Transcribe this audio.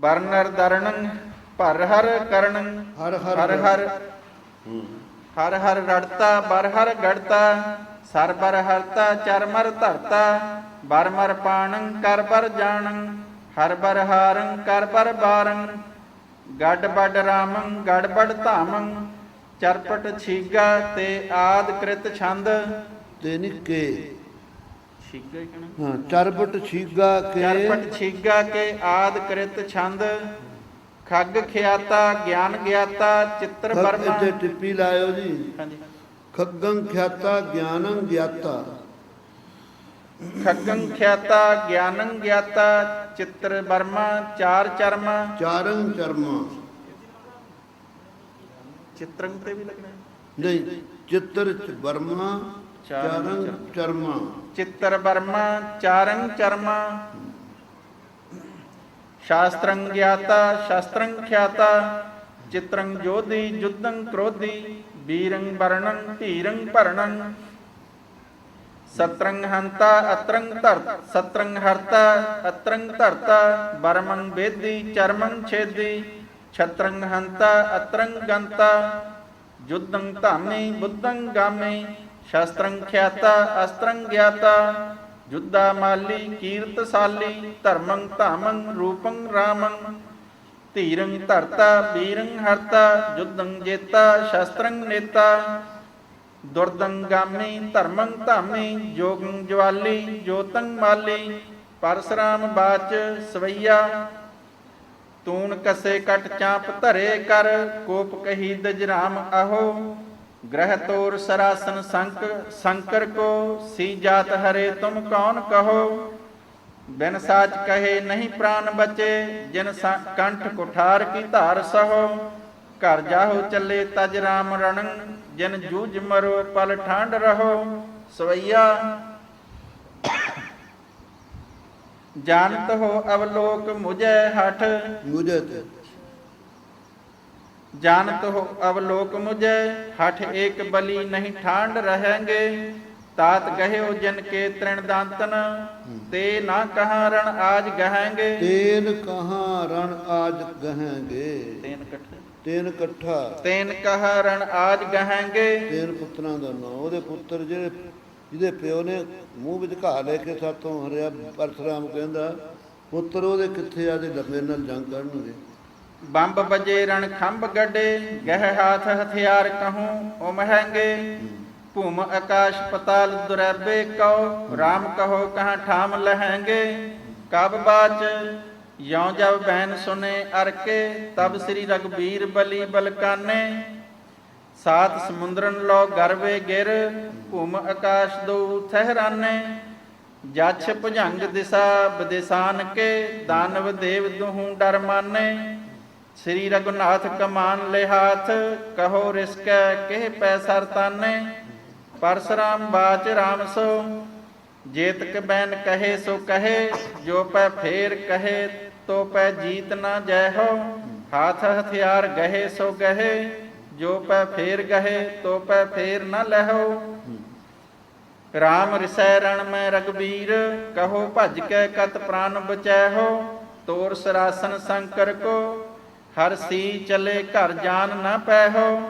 Werner ਦਰਣੰ ਭਰ ਹਰ ਕਰਣੰ ਹਰ ਹਰ ਹਰ ਹਰ। ਹਰ ਹਰ ਰੜਤਾ ਬਰ ਹਰ ਗੜਤਾ sir ਬਰ ਹਰਤਾ ਚਰਮਰ ਧਰਤਾ ਬਰ ਮਰ ਪਾਣੰ ਕਰ ਬਰ ਜਾਣੰ ਹਰ ਬਰ ਹਾਰੰ ਕਰ ਬਰ ਬਾਰੰ ਗੱਡ ਬੱਡ ਰਾਮੰ ਗੜ ਬੱਡ ਧਾਮੰ ਚਰਪਟ ਛੀਗਾ ਤੇ ਆਦ ਕ੍ਰਿਤ ਛੰਦ। ਤੇ ਨਿੱਕੇ ਛੀਗਾ ਹੀ ਕਹਿਣਾ। ਹਾਂ ਚਰਬਟ ਛੀਗਾ ਕੇ ਚਰਪਟ ਛੀਗਾ ਕੇ ਆਦ ਕ੍ਰਿਤ ਛੰਦ। ਖੱਗ ਖਿਆਤਾ ਗਿਆਨ ਗਿਆਤਾ ਚਿੱਤਰ ਬਰਮਾ ਇੱਥੇ ਟਿੱਪੀ ਲਾਇਓ ਜੀ। ਹਾਂਜੀ। ਖੱਗੰ ਖਿਆਤਾ ਗਿਆਨੰ ਗਿਆਤਾ। ਖੱਗੰ ਖਿਆਤਾ ਗਿਆਨੰ ਗਿਆਤਾ ਚਿੱਤਰ ਬਰਮਾ ਚਾਰ ਚਰਮਾ। ਚਾਰੰ ਚਰਮਾ। ਚਿੱਤਰੰ ਤੇ ਵੀ ਲੱਗਣਾ। ਨਹੀਂ ਚਿੱਤਰ ਚ ਵਰਮਾ ਚਾਰੰ ਚਾਰੰ ਚਰਮਾ। ਚਿੱਤਰ ਬਰਮਾ ਚਾਰੰ ਚਰਮਾ। ਸ਼ਾਸਤਰੰ ਗਿਆਤਾ ਸ਼ਾਸਤਰੰ ਖਿਆਤਾ। ਚਿੱਤਰੰ ਜੋਧੀ ਜੁੱਧੰ ਕ੍ਰੋਧੀ। ਵੀਰੰ ਵਰਣੰ ਧੀਰੰ ਭਰਣੰ। ਸਤਰੰਗ ਹੰਤਾ ਅਤਰੰਗ ਧਰ ਸਤਰੰਗ ਹਰਤਾ ਅਤਰੰਗ ਧਰਤਾ। ਬਰਮੰ ਵੇਦੀ ਚਰਮੰ ਛੇਦੀ। ਛਤਰੰਗ ਹੰਤਾ ਅਤਰੰਗ ਗੰਤਾ। ਜੁੱਧੰ ਧਾਮੀ ਬੁੱਧੰ ਗਾਮੀ। ਸ਼ਸਤਰੰ ਖਿਆਤਾ, ਅਸਤਰੰ ਗਿਆਤਾ। ਜੁੱਧਾ ਮਾਲੀ, ਕੀਰਤਸਾਲੀ, ਧਰਮੰ ਧਾਮੰ, ਰੂਪੰ ਰਾਮੰ। ਧੀਰੰ ਧਰਤਾ, ਵੀਰੰ ਹਰਤਾ, ਜੁੱਧੰ ਜੇਤਾ, ਸ਼ਸਤਰੰ ਨੇਤਾ। ਦੁਰਦੰ ਗਾਮੀ, ਧਰਮੰ ਧਾਮੀ, ਜੋਗੰ ਜਵਾਲੀ, ਜੋਤੰ ਮਾਲੀ। ਪਰਸਰਾਮ ਬਾਚ ਸਵਈਆ। ਤੂਣ ਕਸੇ ਕਟ ਚਾਪ ਧਰੇ ਕਰ, ਕੋਪ ਕਹੀ ਦਜਰਾਮ ਆਹੋ। ਗ੍ਰਹ ਤੋਰ ਸਰਾਸਨ ਸੰਕ, ਸੰਕਰ ਕੋ ਸੀ ਜਾਤ ਹਰੇ, ਤੁਮ ਕੌਣ ਕਹੋ? ਬਿਨ ਸਾਚ ਕਹੇ ਨਹੀਂ ਪ੍ਰਾਨ ਬਚੇ, ਜਿਨ ਸਾ- ਕੰਠ ਕੁਠਾਰ ਕੀ ਧਾਰ ਸਹੋ। ਘਰ ਜਾਹੋ ਚੱਲੇ ਤਜ ਰਾਮ ਰਣੰ ਜਿਨ ਜੂਝ ਮਰੋ ਪਲ ਠਾਂਡ ਰਹੋ। ਸਵਈਆ, ਜਾਣਤ ਹੋ ਅਵਲੋਕ ਮੁਝੈ ਹਠ। ਮੁਝੇ ਤੇ। जानत हो अवलोक मुझे हठ एक बलि नहीं ठांड रहेंगे तात गहे हो जन के तृण दांतन ते ना कहा रण आज गहेंगे ਤੇਨ ਕਹਾਂ ਰਣ ਆਜ ਗਹਾਂਗੇ तेन कठ ਤੇਨ ਇਕੱਠਾ तेन कहा रण आज गहेंगे ਤੇਨ ਪੁੱਤਰਾਂ ਦਾ ਨਾਂ ਉਹਦੇ ਪੁੱਤਰ ਜਿਹੜੇ ਜਿਹਦੇ ਪਿਓ ਨੇ ਮੂੰਹ ਵਿੱਚ ਘਾ ਲੈ ਕੇ ਸਾਥੋਂ ਹਰਿਆ ਪਰਸ਼ਰਾਮ ਕਹਿੰਦਾ ਪੁੱਤਰ ਉਹਦੇ ਕਿੱਥੇ ਆ ਤੇ ਲੰਮੇ ਨਾਲ ਜੰਗ ਕਰਨਗੇ ਬੰਬ ਬਜੇ ਰਣ ਖੰਭ ਗੱਡੇ, ਗਹਿ ਹਾਥ ਹਥਿਆਰ ਕਹੂੰ ਉਹ ਮਹਿੰਗੇ। ਭੂਮ ਆਕਾਸ਼ ਪਤਾਲ ਦੁਰੈਬੇ ਕਉ RAM ਕਹੋ ਕਹਾਂ ਠਾਮ ਲਹੈਂਗੇ। ਕਬ ਬਾਚ, ਯਉ ਜਬ ਬੈਨ ਸੁਨੇ ਅਰ ਤਬ ਸ੍ਰੀ ਰਗਬੀਰ ਬਲੀ ਬਲਕਾਨੇ। ਸਾਤ ਸਮੁੰਦਰਨ ਲੋ ਗਰਵੇ ਗਿਰ, ਭੂਮ ਆਕਾਸ਼ ਦੋ ਥਹਿਰਾਨੇ ਜਛ ਭੁਜੰਗ ਦਿਸਾ ਬਦੇਸਾਨ ਕੇ ਦਾਨਵ ਦੇਵ ਦੁਹੂ ਡਰ ਮਾਨੇ। ਸ੍ਰੀ ਰਘੁਨਾਥ ਕਮਾਨ ਲੈ ਹਾਥ, ਕਹੋ ਰਿਸਕੈ ਕਿਹ ਪੈ ਸਰਤਾਨੇ ਪਰਸਰਾਮ ਬਾਚ ਰਾਮ ਸੋ ਜੇਤਕ ਬੈਨ ਕਹੇ ਸੋ ਕਹੇ, ਜੋ ਪੈ ਫੇਰ ਕਹੇ, ਤੋ ਪੈ ਜੀਤ ਨਾ ਜੈ ਹੋ। ਹਾਥ ਹਥਿਆਰ ਗਹੇ ਸੋ ਗਹੇ, ਜੋ ਪੈ ਫੇਰ ਗਹੇ, ਤੋ ਪੈ ਫੇਰ ਨਾ ਲਹੋ ਰਾਮ ਰਿਸੈ ਰਣ ਮੈਂ ਰਗਬੀਰ ਕਹੋ ਭਜ ਕੇ ਕਤ ਪ੍ਰਾਨ ਬਚੈ ਹੋ। ਤੋਰ ਸਰਾਸਨ ਸੰਕਰ ਕੋ ਹਰ ਸੀ ਚਲੇ ਘਰ ਜਾਨ ਨਾ ਪੈ ਹੋ।